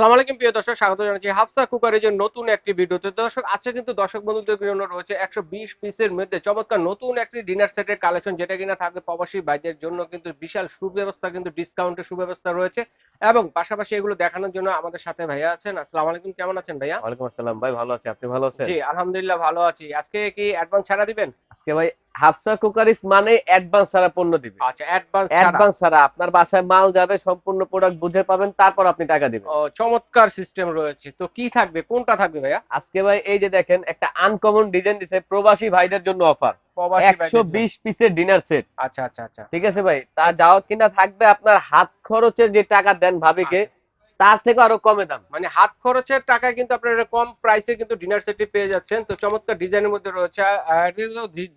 আসসালামু আলাইকুম প্রিয় দর্শক স্বাগত জানাচ্ছি হাফসা কুকারের যে নতুন একটি ভিডিওতে। দর্শক আজকে কিন্তু দর্শক বন্ধুদের জন্য রয়েছে একশো বিশ পিসের মধ্যে চমৎকার নতুন একটি ডিনার সেটের কালেকশন যেটা কিনা থাকবে প্রবাসী বাইদের জন্য কিন্তু বিশাল সুব্যবস্থা কিন্তু ডিসকাউন্টের সুব্যবস্থা রয়েছে। এবং পাশাপাশি এগুলো দেখানোর জন্য আমাদের সাথে ভাইয়া আছেন। আসসালামু আলাইকুম কেমন আছেন ভাইয়া? ওয়ালাইকুম আসসালাম। ভাই ভালো আছি। আপনি ভালো আছেন? জি আলহামদুলিল্লাহ ভালো আছি। আজকে কি অ্যাডভান্স ছাড়া দিবেন? আজকে ভাই হাফসা কুকারিস মানে অ্যাডভান্স ছাড়া পণ্য দিবে। আচ্ছা অ্যাডভান্স অ্যাডভান্স ছাড়া আপনার বাসায় মাল যাবে সম্পূর্ণ প্রোডাক্ট বুঝে পাবেন তারপর আপনি টাকা দিবেন। চমৎকার সিস্টেম রয়েছে। তো কি থাকবে? কোনটা থাকবে ভাইয়া? আজকে ভাই এই যে দেখেন একটা আনকমন ডিজাইন দিছে প্রবাসী ভাইদের জন্য অফার প্রবাসী একশো ভাইদের জন্য। বিশ পিসের ডিনার সেট আচ্ছা আচ্ছা আচ্ছা। ঠিক আছে ভাই? তা যাওয়া কিনা থাকবে আপনার হাত খরচের যে টাকা দেন ভাবিকে আচ্ছা। তার থেকে আরও কমে দাম। মানে হাত খরচের টাকায় কিন্তু আপনারা কম প্রাইসে কিন্তু ডিনার সেটটি পেয়ে যাচ্ছেন। তো চমৎকার ডিজাইনের মধ্যে রয়েছে। আর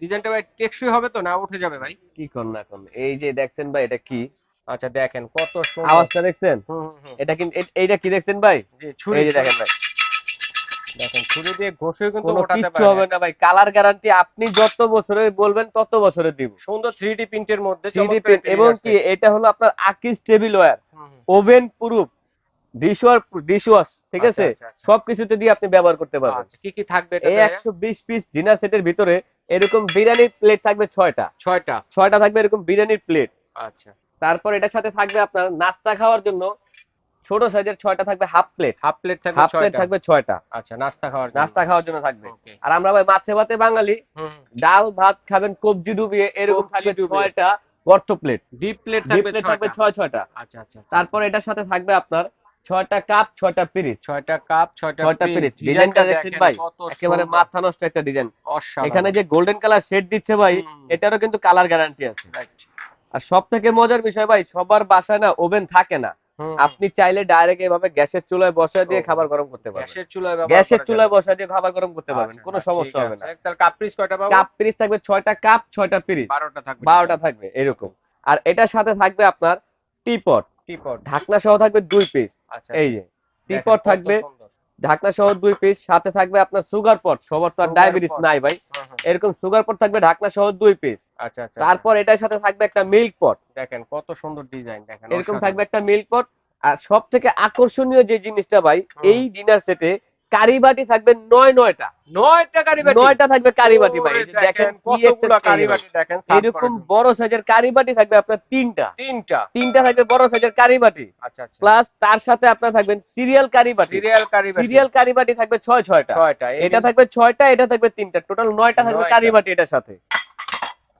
ডিজাইনটা ভাই টেকসই হবে তো? না উঠে যাবে ভাই? কি কর না এখন? এই যে দেখছেন ভাই এটা কি? আচ্ছা দেখেন কত সুন্দর। আওয়াজটা দেখছেন। এটা কিন্তু এইটা কি দেখছেন ভাই? এই যে দেখেন ভাই। দেখেন ছুরি দিয়ে ঘষে কিন্তু কোনো ওঠাতে কিচ্ছু হবে না ভাই। কালার গ্যারান্টি আপনি যত বছরে বলবেন তত বছরে দিব। সুন্দর থ্রি ডি প্রিন্টের মধ্যে 3D চমৎকার print এবং কি এটা হলো আপনার আকিস tableware. Oven proof dishwasher dishwash ঠিক আচ্ছা, আছে? আচ্ছা, আচ্ছা। সবকিছুতে দিয়ে আপনি ব্যবহার করতে পারবেন। কি কি থাকবে এই একশো বিশ পিস ডিনার সেটের ভিতরে এরকম বিরিয়ানির প্লেট থাকবে ছয়টা। ছয়টা? ছয়টা থাকবে এরকম বিরিয়ানির প্লেট তারপর এটার সাথে থাকবে আপনার নাস্তা খাওয়ার জন্য ছোট সাইজের ছয়টা থাকবে হাফ প্লেট হাফ প্লেট থাকবে হাফ প্লেট ছয়টা? থাকবে ছয়টা। আচ্ছা নাস্তা খাওয়ার নাস্তা খাওয়ার জন্য থাকবে। আর আমরা ভাই মাছে ভাতে বাঙালি হুম ডাল ভাত খাবেন কবজি ডুবিয়ে এরকম থাকবে ডুবিয়ে। ছয়টা গর্ত প্লেট ডিপ প্লেট থাকবে প্লেট থাকবে ছয় ছয়টা। আচ্ছা আচ্ছা আচ্ছা। তারপর এটার সাথে থাকবে আপনার ছয়টা কাপ ছয়টা পিরিচ। ছয়টা কাপ ছয়টা piece। ডিজাইনটা দেখছেন ভাই? একেবারে মাথা নষ্ট একটা ডিজাইন। এখানে যে গোল্ডেন কালার শেড দিচ্ছে ভাই এটারও কিন্তু কালার গ্যারান্টি আছে। আর সব থেকে মজার বিষয় ভাই সবার বাসায় না ওভেন থাকে না। আপনি চাইলে ডাইরেক্ট এভাবে গ্যাসের চুলায় বসিয়ে দিয়ে খাবার গরম করতে পারবেন। গ্যাসের চুলায় গ্যাসের চুলায়। বসিয়ে দিয়ে খাবার গরম করতে পারবেন আচ্ছা, কোনো সমস্যা হবে না। তাহলে কাপ পিস কয়টা পাবো কাপ পিরিচ থাকবে ছয়টা কাপ ছয়টা পিরিচ। বারোটা থাকবে বারোটা থাকবে এরকম। আর এটার সাথে থাকবে আপনার টিপট টিপট ঢাকনা সহ থাকবে দুই পিস আচ্ছা এই যে টিপট থাকবে ঢাকনা সহ দুই পিস সাথে থাকবে আপনার সুগার পট সবার তো আর ডায়াবেটিস নাই ভাই। এরকম সুগার পট থাকবে ঢাকনা সহ দুই পিস আচ্ছা আচ্ছা তারপর এটার সাথে থাকবে একটা মিল্ক পট। দেখেন কত সুন্দর ডিজাইন দেখেন এরকম থাকবে একটা মিল্ক পট আর সব থেকে আকর্ষণীয় যে জিনিসটা ভাই এই ডিনার সেটে কারিবাটি থাকবে নয় নয়টা। নয়টা কারিবাটি? নয়টা থাকবে কারিবাটি ভাই দেখেন কতগুলো কারিবাটি দেখেন এরকম বড় সাইজের কারিবাটি থাকবে আপনার তিনটা। তিনটা। তিনটা থাকবে বড় সাইজের কারিবাটি। আচ্ছা আচ্ছা। প্লাস তার সাথে আপনার থাকবেন সিরিয়াল কারিবাটি। সিরিয়াল কারিবাটি। সিরিয়াল কারিবাটি থাকবে ছয় ছয়টা। ছয়টা এটা থাকবে ছয়টা এটা থাকবে তিনটা। টোটাল নয়টা থাকবে কারিবাটি এটার সাথে।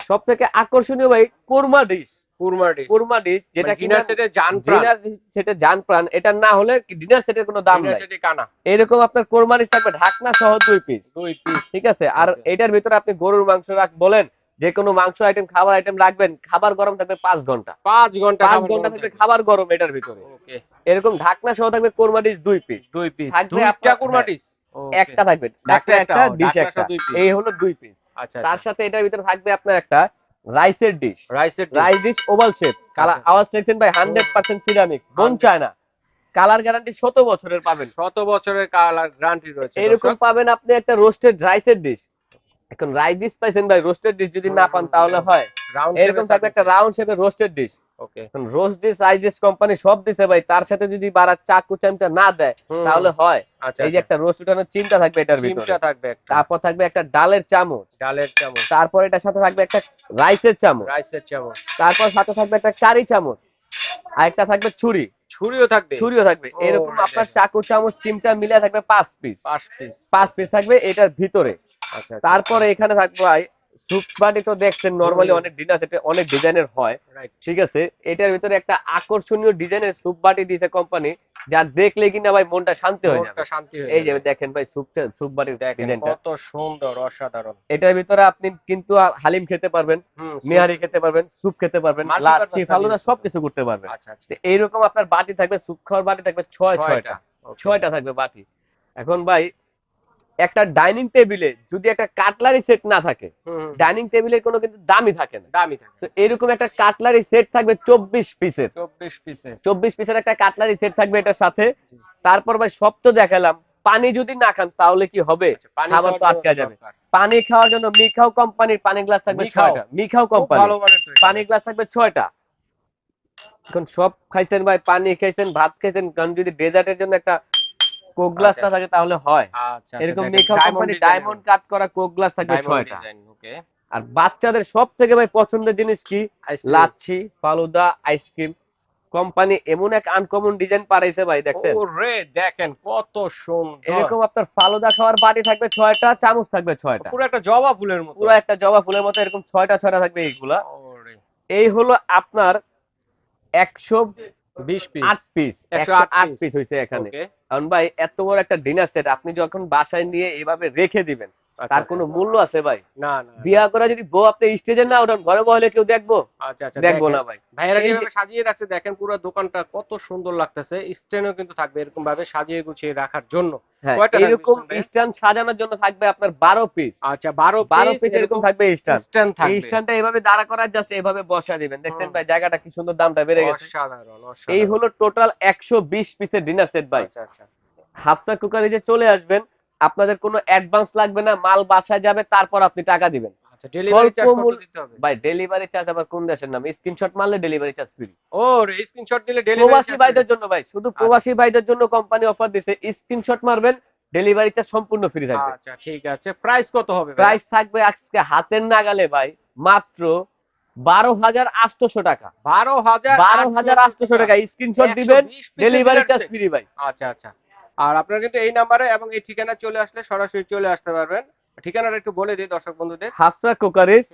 সব থেকে আকর্ষণীয় ভাই korma dish kurma dish korma dish যেটা ডিনার সেটে জান ডিনার সেটে জান প্রাণ এটা না হলে ডিনার সেটের কোনো দাম নাই। সেটে কানা। এরকম আপনার কোরমা ডিশ থাকবে ঢাকনা সহ দুই পিস দুই পিস ঠিক আছে? আর এটার ভিতরে আপনি গরুর মাংস রাখ বলেন যে কোনো মাংস আইটেম খাবার আইটেম রাখবেন খাবার গরম থাকবে পাঁচ ঘণ্টা। পাঁচ ঘণ্টা পাঁচ খাবার ঘণ্টা গরম থাকবে খাবার গরম এটার ভিতরে। এরকম ঢাকনা সহ থাকবে কোরমা ডিশ দুই পিস দুই পিস থাকবে হ্যাঁ। ডিশ একটা থাকবে। ঢাকনা একটা, ডিশ একটা এই হলো দুই পিস আচ্ছা তার সাথে এটার ভিতরে থাকবে আপনার একটা রাইসের ডিশ রাইসের rice dish oval shape colour. আওয়াজ দেখছেন ভাই? হান্ড্রেড পার্সেন্ট সিরামিক্স বোন 100 চায় না কালার গ্যারান্টি শত বছরের পাবেন। শত বছরের কালার গ্যারান্টি রয়েছে এরকম পাবেন আপনি একটা রোস্টেড রাইসের ডিশ এখন রাইস ডিশ পাইছেন ভাই রোস্টেড ডিশ যদি না পান তাহলে হয়। এরকম থাকবে একটা রাউন্ড শেপের রোস্টেড ডিশ ওকে এখন roast dish rice dish company সব দিছে ভাই তার সাথে যদি বাড়া চাকু চামচা না দেয় তাহলে হয়। আচ্ছা এই যে একটা রোস্ট উঠানোর চিন্তা থাকবে এটার ভিতরে। চিমটা থাকবে তারপর থাকবে একটা ডালের চামচ। ডালের চামচ। তারপর এটার সাথে থাকবে একটা রাইসের চামচ। রাইসের চামচ। তারপর সাথে থাকবে একটা কারি চামচ। আর একটা থাকবে ছুরি। ছুরিও থাকবে? ছুরিও থাকবে। এরকম আপনার. চাকু চামচ চিমটা মিলে থাকবে পাঁচ পিস পাঁচ পিস পাঁচ পিস থাকবে এটার ভিতরে। আচ্ছা তারপরে এখানে থাকবে ভাই সুপ তো দেখছেন নরমালি অনেক ডিনার সেটে অনেক ডিজাইনের হয়। ঠিক আছে? এটার ভিতরে একটা আকর্ষণীয় ডিজাইনের সুপ বাটি দিয়েছে কোম্পানি যা দেখলে কিনা ভাই মনটা শান্তি হয়ে যাবে। শান্তি হয়ে এই যে দেখেন ভাই সুপ সুপ বাটির ডিজাইনটা কত সুন্দর অসাধারণ। এটার ভিতরে আপনি কিন্তু হালিম খেতে পারবেন হুম নিহারি খেতে পারবেন স্যুপ খেতে পারবেন লাচ্ছি ফালুদা সবকিছু করতে পারবেন। আচ্ছা আচ্ছা। এইরকম আপনার বাটি থাকবে স্যুপ খাওয়ার বাটি থাকবে ছয় ছয়টা। ছয়টা থাকবে বাটি। এখন ভাই একটা ডাইনিং টেবিলে যদি একটা কাটলারি সেট না থাকে। ডাইনিং টেবিলের কোনো কিন্তু দামই থাকে না। দামি থাকে তো এরকম একটা কাটলারি সেট থাকবে চব্বিশ পিসের চব্বিশ পিসে চব্বিশ পিসের একটা কাটলারি সেট থাকবে এটার সাথে। তারপর ভাই সব তো দেখালাম পানি যদি না খান তাহলে কি হবে? পানি খাবার তো আটকা যাবে। পানি খাওয়ার জন্য মিখাও কোম্পানির পানি গ্লাস থাকবে ছয়টা। মিখাও কোম্পানি। পানি গ্লাস থাকবে ছয়টা। এখন সব খাইছেন ভাই পানি খাইছেন ভাত খাইছেন কারণ যদি ডেজার্টের জন্য একটা কোক গ্লাস না আচ্ছা। থাকে তাহলে হয়। আচ্ছা এরকম মেকআপ কোম্পানি ডায়মন্ড কাট করা কোক গ্লাস থাকবে ছয়টা। আর বাচ্চাদের সব থেকে ভাই পছন্দের জিনিস কি? লাচ্ছি ফালুদা আইসক্রিম কোম্পানি এমন এক আনকমন ডিজাইন পারাইছে ভাই দেখছেন? ওরে দেখেন কত সুন্দর। এরকম আপনার ফালুদা খাওয়ার বাটি থাকবে ছয়টা চামচ থাকবে ছয়টা। পুরো একটা জবা ফুলের মতো। পুরো একটা জবা ফুলের মতো এরকম ছয়টা ছয়টা থাকবে এইগুলা। এই হলো আপনার একশো 20 পিস আট পিস 108 একশো আট piece। পিস হইছে এখানে। কারণ ভাই এত বড় একটা ডিনার সেট আপনি যখন বাসায় নিয়ে এভাবে রেখে দিবেন তার কোনো মূল্য আছে ভাই? না না বিয়া করে যদি বউ আপনি স্টেজে না ওঠান ঘরে বহলে কেউ দেখব? আচ্ছা আচ্ছা দেখব না ভাই। ভাইয়েরা যেভাবে সাজিয়ে রাখছে দেখেন পুরো দোকানটা কত সুন্দর লাগতেছে। স্ট্যান্ডও কিন্তু থাকবে এরকম ভাবে সাজিয়ে গুছিয়ে রাখার জন্য। হ্যাঁ এরকম স্ট্যান্ড সাজানোর জন্য থাকবে আপনার বারো পিস আচ্ছা বারো বারো পিস এরকম থাকবে স্ট্যান্ড স্ট্যান্ড থাকবে। স্ট্যান্ডটা এইভাবে দাঁড়া করার জাস্ট এইভাবে বসা দিবেন। দেখছেন ভাই জায়গাটা কি সুন্দর দামটা বেড়ে গেছে। অসাধারণ অসাধারণ। এই হলো টোটাল একশো বিশ পিসের ডিনার সেট ভাই। আচ্ছা আচ্ছা। হাফসা কুকারে যে চলে আসবেন আপনাদের কোনো অ্যাডভান্স লাগবে না মাল বাসায় যাবে তারপর আপনি টাকা দিবেন। আচ্ছা ডেলিভারি চার্জ স্বল্প কত মূল্য- দিতে হবে? ভাই ডেলিভারি চার্জ আবার কোন দেশের নাম? স্ক্রিনশট মারলে ডেলিভারি চার্জ ফ্রি ও স্ক্রিনশট দিলে প্রবাসী ভাইদের জন্য ভাই শুধু প্রবাসী ভাইদের জন্য কোম্পানি অফার দিছে স্ক্রিনশট মারবেন ডেলিভারি চার্জ সম্পূর্ণ ফ্রি থাকবে। আচ্ছা ঠিক আছে। প্রাইস কত হবে প্রাইস থাকবে আজকে হাতের নাগালে ভাই মাত্র বারো হাজার আটশোশো টাকা। বারো হাজার বারো হাজার আটশোশো টাকা। স্ক্রিনশট দিবেন ডেলিভারি চার্জ ফ্রি ভাই। আচ্ছা আচ্ছা। আর আপনারা কিন্তু এই নাম্বারে এবং এই ঠিকানা চলে আসলে সরাসরি চলে আসতে পারবেন। ঠিকানাটা একটু বলে দিই দর্শক বন্ধুদের। হাসরা কোকারিস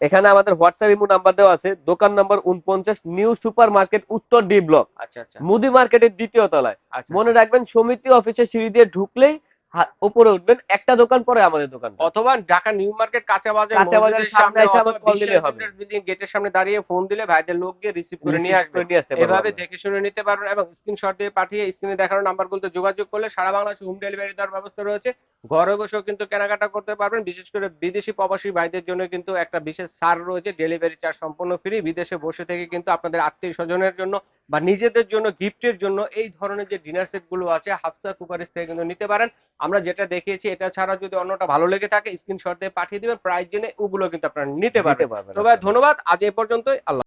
এখানে আমাদের হোয়াটসঅ্যাপ ইমো নাম্বার দেওয়া আছে। দোকান নাম্বার উনপঞ্চাশ নিউ সুপার মার্কেট উত্তর ডি ব্লক। আচ্ছা আচ্ছা। মুদি মার্কেটের দ্বিতীয় তলায়। আচ্ছা মনে রাখবেন সমিতি অফিসে সিঁড়ি দিয়ে ঢুকলেই উপরে উঠবেন একটা দোকান পরে আমাদের দোকান অথবা ঢাকা নিউ মার্কেট কাঁচা বাজার কাঁচা বাজারের সামনে এসে অথবা আমার দিলে হবে। গেটের সামনে দাঁড়িয়ে ফোন দিলে ভাইদের লোক গিয়ে রিসিভ করে নিয়ে আসবে। এভাবে দেখে শুনে নিতে পারবেন এবং স্ক্রিনশট দিয়ে পাঠিয়ে স্ক্রিনে দেখানো নাম্বারগুলোতে যোগাযোগ করলে সারা বাংলাদেশে হোম ডেলিভারি দেওয়ার ব্যবস্থা রয়েছে। ঘরে বসেও কিন্তু কেনাকাটা করতে পারবেন বিশেষ করে বিদেশি প্রবাসী ভাইদের জন্য কিন্তু একটা বিশেষ ছাড় রয়েছে ডেলিভারি চার্জ সম্পূর্ণ ফ্রি বিদেশে বসে থেকে কিন্তু আপনাদের আত্মীয় স্বজনের জন্য বা নিজেদের জন্য গিফটের জন্য এই ধরনের যে ডিনার সেটগুলো আছে হাফসা কুকারিস থেকে কিন্তু নিতে পারেন। আমরা যেটা দেখিয়েছি এটা ছাড়া যদি অন্যটা ভালো লেগে থাকে স্ক্রিনশট দিয়ে পাঠিয়ে দিবেন। প্রাইস জেনে ওগুলো কিন্তু আপনারা নিতে পারবেন। তো ভাই ধন্যবাদ। আজ এ পর্যন্তই। আল্লাহ